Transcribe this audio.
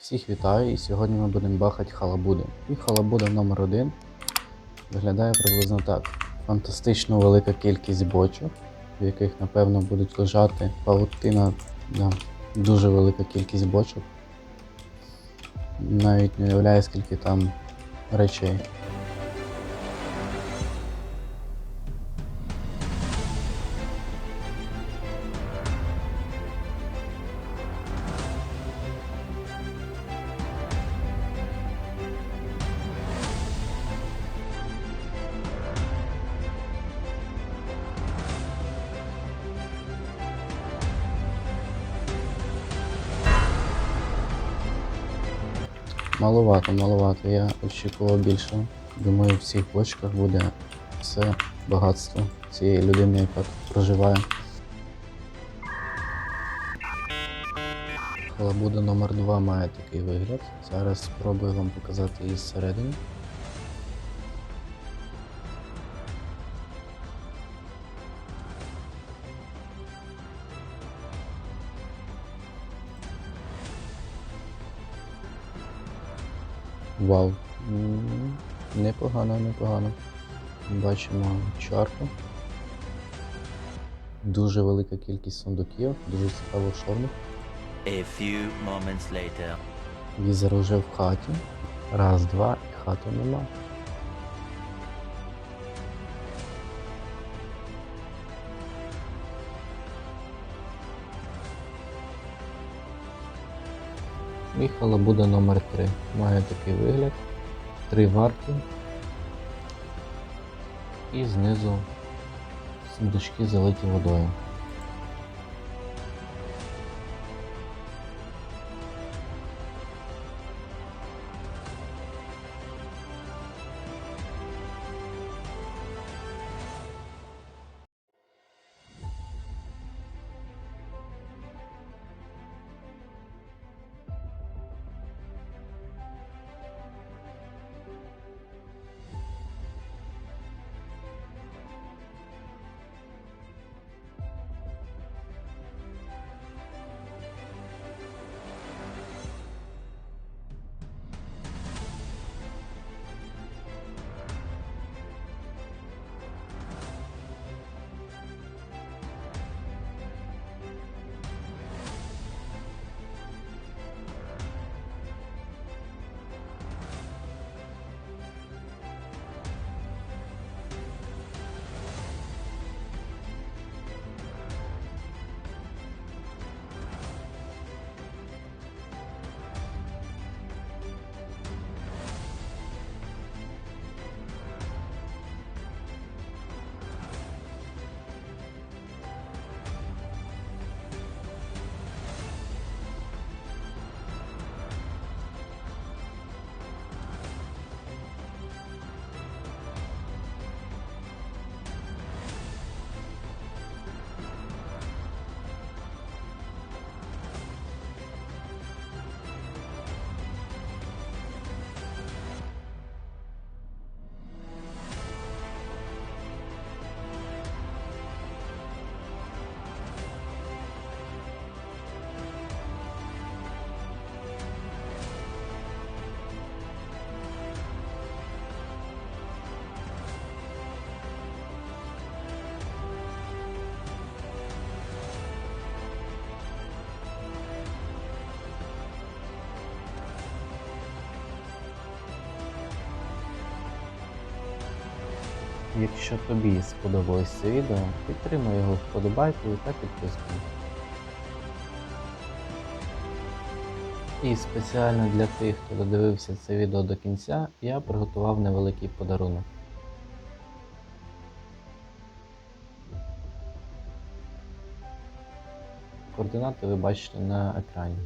Всіх вітаю і сьогодні ми будемо бахати халабуди. І халабуда номер один виглядає приблизно так. Фантастично велика кількість бочок, в яких напевно будуть лежати павутина, да, дуже велика кількість бочок. Навіть не уявляю, скільки там речей. Маловато, маловато. Я очікував більше. Думаю, в цих бочках буде все багатство цієї людини, яка тут проживає. Халабуда номер 2 має такий вигляд. Зараз спробую вам показати її зсередини. Вау. Непогано, непогано. Бачимо чарку. Дуже велика кількість сундуків, дуже цікаво шорних. A few moments later. Візер уже в хаті. Раз, два, і хати нема. І халабуда номер 3 Має такий вигляд. Три варки. І знизу сундучки залиті водою. Якщо тобі сподобалось це відео, підтримай його вподобайкою та підпискою. І спеціально для тих, хто додивився це відео до кінця, я приготував невеликий подарунок. Координати ви бачите на екрані.